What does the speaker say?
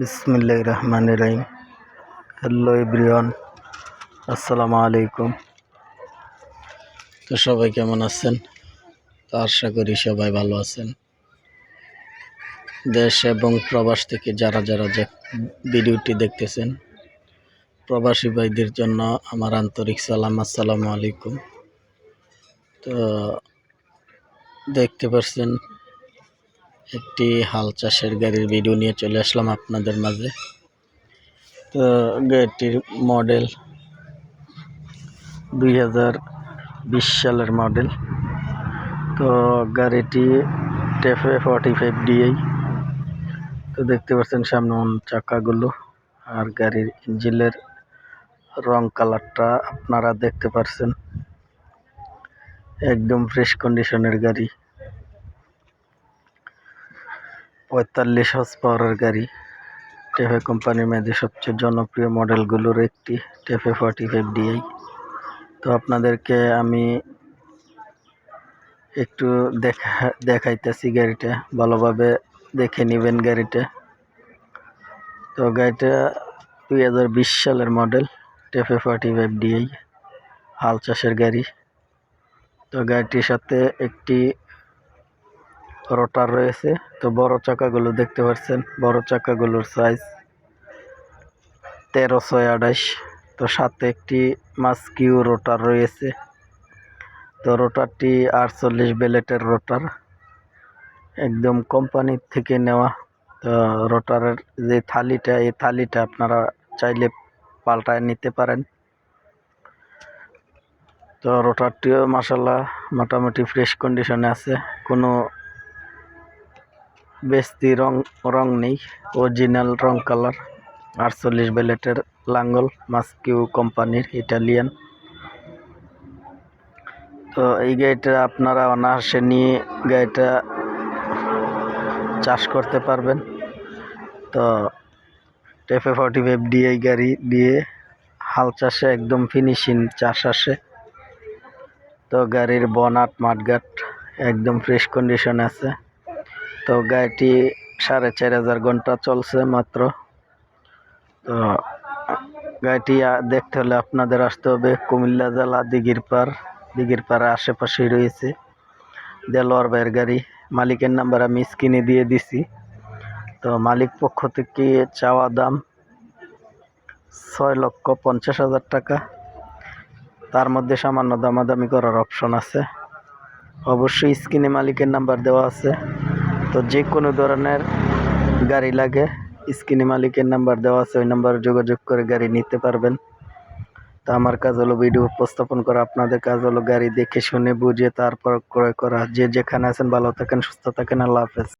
বিসমিল্লাহ রহমান রহিম। Hello everyone, আসসালামু আলাইকুম। তো সবাই কেমন আছেন? তো আশা করি সবাই ভালো আছেন। দেশ এবং প্রবাস থেকে যারা যারা যে ভিডিওটি দেখতেছেন, প্রবাসী ভাইদের জন্য আমার আন্তরিক সালাম, আসসালামু আলাইকুম। তো দেখতে পাচ্ছেন একটি হাল চাষের গাড়ির ভিডিও নিয়ে চলে আসলাম আপনাদের মাঝে। তো গাড়িটির মডেল দুই হাজার বিশ সালের মডেল তো গাড়িটি টেফে ফর্টি ফাইভ ডিআই তো দেখতে পাচ্ছেন সামনে চাকাগুলো। আর গাড়ির ইঞ্জিনের রং কালারটা আপনারা দেখতে পাচ্ছেন একদম ফ্রেশ কন্ডিশনের গাড়ি। পঁয়তাল্লিশ হর্স পাওয়ারের গাড়ি। টেফে কোম্পানির মধ্যে সবচেয়ে জনপ্রিয় মডেলগুলোর একটি টেফে ফর্টি ফাইভ ডিআই তো আপনাদেরকে আমি একটু দেখা, দেখাইতেছি গাড়িটা, ভালোভাবে দেখে নেবেন গাড়িটা। তো গাড়িটা দুই হাজার বিশ সালের model TAFE forty five DI হাল চাষের গাড়ি। তো গাড়িটির সাথে একটি রোটার রয়েছে। তো বড় চাকাগুলো দেখতে পাচ্ছেন, বড় চাকাগুলোর সাইজ তেরো ছয় আঠাশ। তো সাথে একটি মাস্কিউ রোটার রয়েছে। তো রোটারটি আটচল্লিশ বেলেটের রোটার, একদম কোম্পানি থেকে নেওয়া। তো রোটারের যে থালিটা, এই থালিটা আপনারা চাইলে পাল্টায় নিতে পারেন। তো রোটারটিও মাসাল্লাহ মোটামুটি ফ্রেশ কন্ডিশনে আছে। কোনো বেস্তি রং রং নেই অরিজিনাল রং কালার আটচল্লিশ বেলেটের লাঙ্গল, মাস্কিউ কোম্পানির ইটালিয়ান। তো এই গাড়িটা আপনারা অনায়াসে নিয়ে গাড়িটা চাষ করতে পারবেন। তো টেফে ফর্টি ফাইভ ডিআই গাড়ি দিয়ে হাল চাষে একদম ফিনিশিং চাষ আসে। তো গাড়ির বনাট মাঠঘাট একদম ফ্রেশ কন্ডিশন আছে। তো গাড়িটি সাড়ে চার হাজার ঘণ্টা চলছে মাত্র। তো গাড়িটি দেখতে হলে আপনাদের আসতে হবে কুমিল্লা জেলা দিঘির পাড় দিঘির পাড়ে আশেপাশেই রয়েছে দেলোয়ার ভাইয়ের গাড়ি। মালিকের নাম্বার আমি স্ক্রিনে দিয়ে দিছি। তো মালিক পক্ষ থেকে চাওয়া দাম ছয় লক্ষ পঞ্চাশ হাজার টাকা। তার মধ্যে সামান্য দামাদামি করার অপশন আছে। অবশ্যই স্ক্রিনে মালিকের নাম্বার দেওয়া আছে। তো যে কোনো ধরনের গাড়ি লাগে, স্ক্রিনে মালিকের নাম্বার দেওয়া আছে, ওই নাম্বার যোগাযোগ করে গাড়ি নিতে পারবেন। তো আমার কাজ হলো ভিডিও উপস্থাপন করা, আপনাদের কাজ হলো গাড়ি দেখে শুনে বুঝে তারপর ক্রয় করা। যে যেখানে আছেন ভালো থাকেন, সুস্থ থাকেন, আল্লাহ হাফেজ।